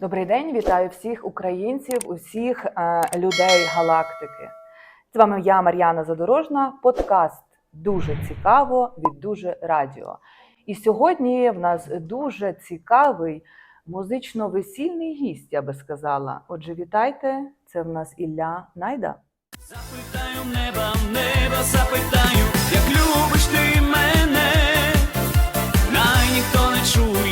Добрий день, вітаю всіх українців, усіх е, людей галактики. З вами я, Мар'яна Задорожна, подкаст дуже цікаво від дуже радіо. І сьогодні в нас дуже цікавий музично-весільний гість, я би сказала. Отже, вітайте, це в нас Ілля Найда. Запитаю неба, неба запитаю, як любиш ти мене. Най ніхто не чує,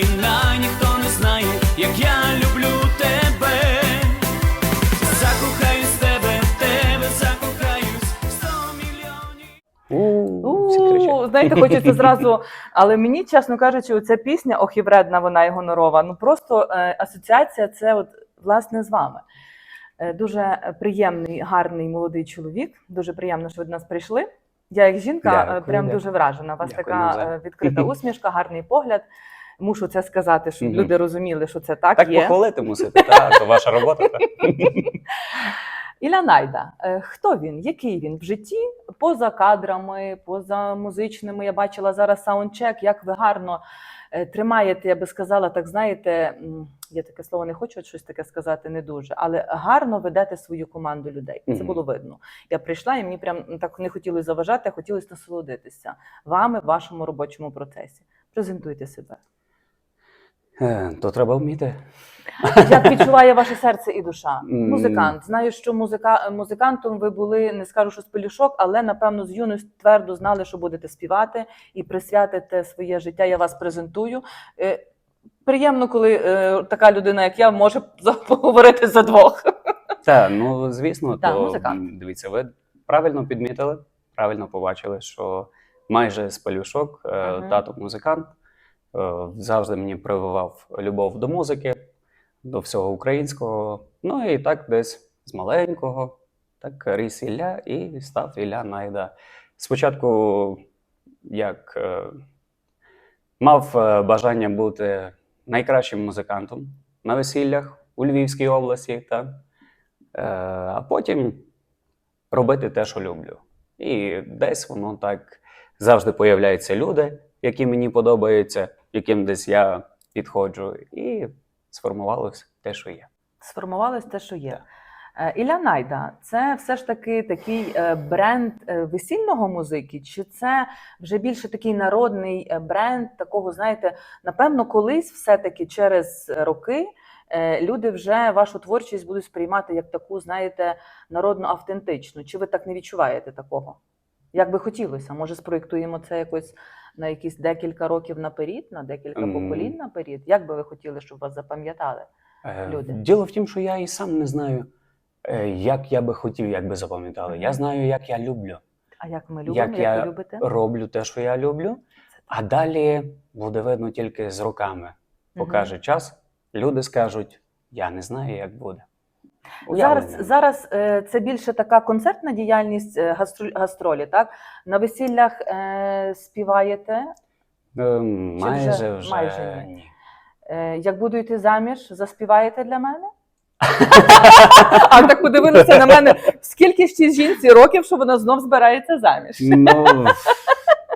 знаєте, хочеться зразу. Але мені, чесно кажучи, ця пісня ох і вредна, вона і гонорова. Ну просто е, асоціація це от власне з вами. Е, дуже приємний, гарний молодий чоловік. Дуже приємно, що ви до нас прийшли. Я, як жінка, е, Дякую, прям дякую. дуже вражена. У вас Дякую, така е, відкрита усмішка, гарний погляд. Мушу це сказати, щоб люди розуміли, що це так, Так є. похвалити мусите, так, то ваша робота. Ілля Найда, е, хто він? Який він в житті? Поза кадрами, поза музичними. Я бачила зараз саундчек, як ви гарно е, тримаєте, я би сказала, так знаєте, я таке слово не хочу щось таке сказати, не дуже, але гарно ведете свою команду людей. Це було видно. Я прийшла, і мені прям так не хотілося заважати, а хотілося насолодитися вами в вашому робочому процесі. Презентуйте себе. Е, То треба вміти. Як відчуває ваше серце і душа? Музикант. Знаю, що музика... музикантом ви були, не скажу, що з пелюшок, але напевно з юності твердо знали, що будете співати і присвятите своє життя. Я вас презентую. Е, Приємно, коли е, така людина, як я, може поговорити за двох. Так, ну звісно, Так, то музикант. дивіться, ви правильно підмітили, правильно побачили, що майже з пелюшок е, Мгм. тато музикант завжди мені прививав любов до музики, до всього українського. Ну і так десь з маленького, так ріс Ілля і став Ілля Найда. Спочатку як е, мав е, бажання бути найкращим музикантом на весіллях у Львівській області, та, е, а потім робити те, що люблю. І десь воно так завжди появляються люди, які мені подобаються, яким десь я підходжу, і сформувалось те, що є. Сформувалось те, що є. Е, Ілля Найда, це все ж таки такий е, бренд е, весільного музики, чи це вже більше такий народний бренд, такого, знаєте, напевно, колись все-таки через роки люди вже вашу творчість будуть сприймати як таку, знаєте, народно автентичну. Чи ви так не відчуваєте такого? Як би хотілося? Може, спроєктуємо це якось на якісь декілька років наперед, на декілька М. поколінь наперед? Як би ви хотіли, щоб вас запам'ятали? Е, Люди. Діло в тім, що я і сам не знаю, е, як я би хотів, як би запам'ятали. Я знаю, як я люблю. А як ми любимо, Як як, я ви любите? Роблю те, що я люблю, а далі буде видно тільки з роками. Покаже час, люди скажуть: я не знаю, як буде. Уявлення Зараз, зараз е, це більше така концертна діяльність е, гастролі, так? На весіллях е, співаєте. Е, майже вже- вже, майже ні? Е, як буду йти заміж, заспіваєте для мене? а так подивилися на мене, скільки ще жінці років, що вона знов збирається заміж. Ну,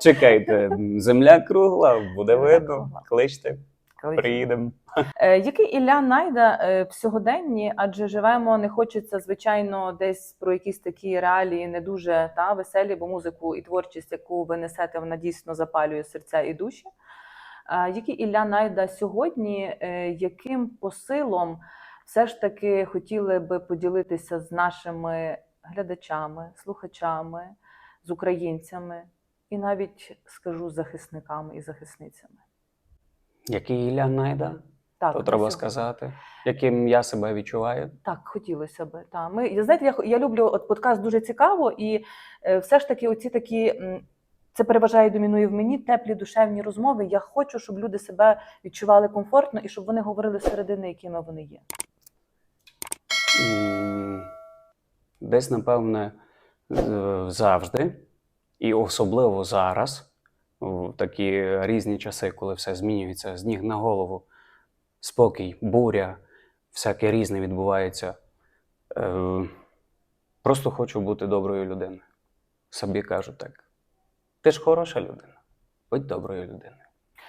чекайте, земля кругла, буде видно. Кличте, приїдемо. Е, Який Ілля Найда е, в сьогоденні, адже живемо, не хочеться, звичайно, десь про якісь такі реалії не дуже та, веселі, бо музику і творчість, яку ви несете, вона дійсно запалює серця і душі. Який Ілля Найда сьогодні, е, яким посилом все ж таки хотіли би поділитися з нашими глядачами, слухачами, з українцями і навіть скажу захисниками і захисницями? Який Ілля найда, Так, то треба сьогодні. сказати, яким я себе відчуваю. Так, хотілося би. Та. Ми, знаєте, я, я люблю от подкаст дуже цікаво, і е, все ж таки, оці такі, це переважає домінує в мені, теплі душевні розмови. Я хочу, щоб люди себе відчували комфортно і щоб вони говорили середини, якими вони є. Десь, напевне, завжди, і особливо зараз, в такі різні часи, коли все змінюється з ніг на голову, спокій, буря, всяке різне відбувається. Е, Просто хочу бути доброю людиною. Собі кажу так. Ти ж хороша людина. Будь доброю людиною.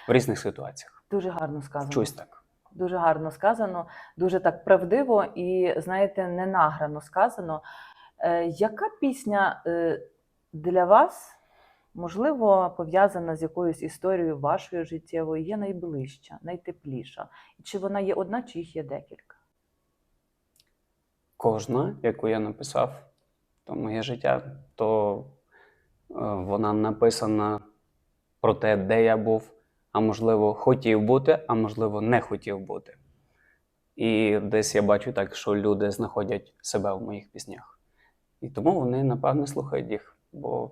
В різних ситуаціях. Дуже гарно сказано. Чусь так. Дуже гарно сказано, дуже так правдиво і, знаєте, ненаграно сказано. Е, яка пісня е, для вас, можливо, пов'язана з якоюсь історією вашою життєвою, є найближча, найтепліша? Чи вона є одна, чи їх є декілька? Кожна, яку я написав, то моє життя, то е, вона написана про те, де я був, а можливо, хотів бути, а можливо, не хотів бути. І десь я бачу так, що люди знаходять себе в моїх піснях. І тому вони, напевне, слухають їх, бо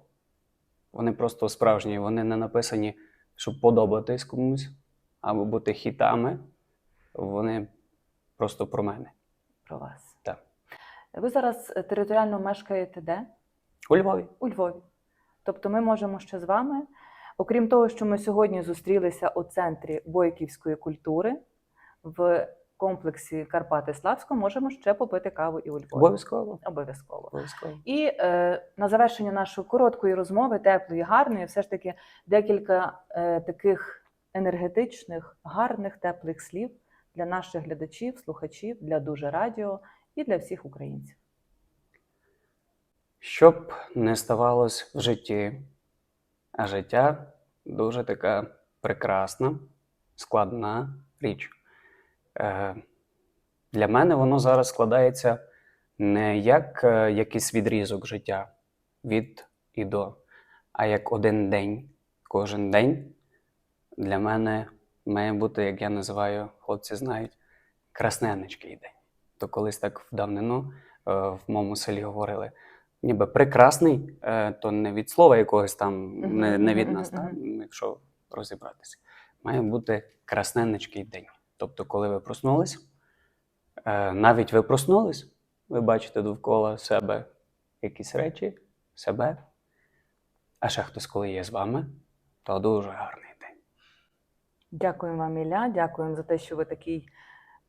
вони просто справжні, вони не написані, щоб подобатись комусь або бути хітами. Вони просто про мене. Про вас? Так. Ви зараз е, територіально мешкаєте де? У Львові. у Львові. Тобто ми можемо ще з вами, окрім того, що ми сьогодні зустрілися у центрі бойківської культури в комплексі Карпати Славсько, можемо ще попити каву і у Львові. Обов'язково. Обов'язково. Обов'язково. І е, на завершення нашої короткої розмови, теплої, гарної, все ж таки декілька е, таких енергетичних, гарних, теплих слів для наших глядачів, слухачів, для дуже радіо і для всіх українців. Щоб не ставалось в житті, а життя дуже така прекрасна, складна річ. Е, для мене воно зараз складається не як е, якийсь відрізок життя від і до, а як один день. Кожен день для мене має бути, як я називаю, хлопці знають, красненечкий день. То колись так в давнину е, в моєму селі говорили, ніби прекрасний, то не від слова якогось там, не, не від нас, так, якщо розібратися. Має бути красненечкий день. Тобто, коли ви проснулись, е, навіть ви проснулись, ви бачите довкола себе якісь речі, себе, а ще хтось, коли є з вами, то дуже гарний день. Дякуємо вам, Ілля. Дякуємо за те, що ви такий,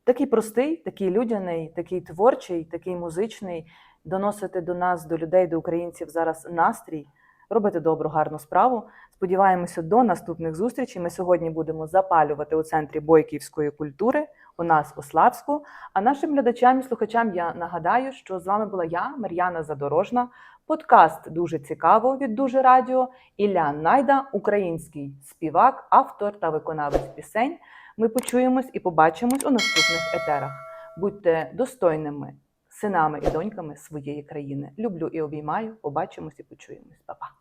такий простий, такий людяний, такий творчий, такий музичний. Доносите до нас, до людей, до українців зараз настрій, робите добру, гарну справу. Сподіваємося, до наступних зустрічей. Ми сьогодні будемо запалювати у центрі бойківської культури у нас у Славську. А нашим глядачам і слухачам я нагадаю, що з вами була я, Мар'яна Задорожна. Подкаст дуже цікаво від дуже радіо. Ілля Найда, український співак, автор та виконавець пісень. Ми почуємось і побачимось у наступних етерах. Будьте достойними синами і доньками своєї країни. Люблю і обіймаю. Побачимось і почуємось. Па-па.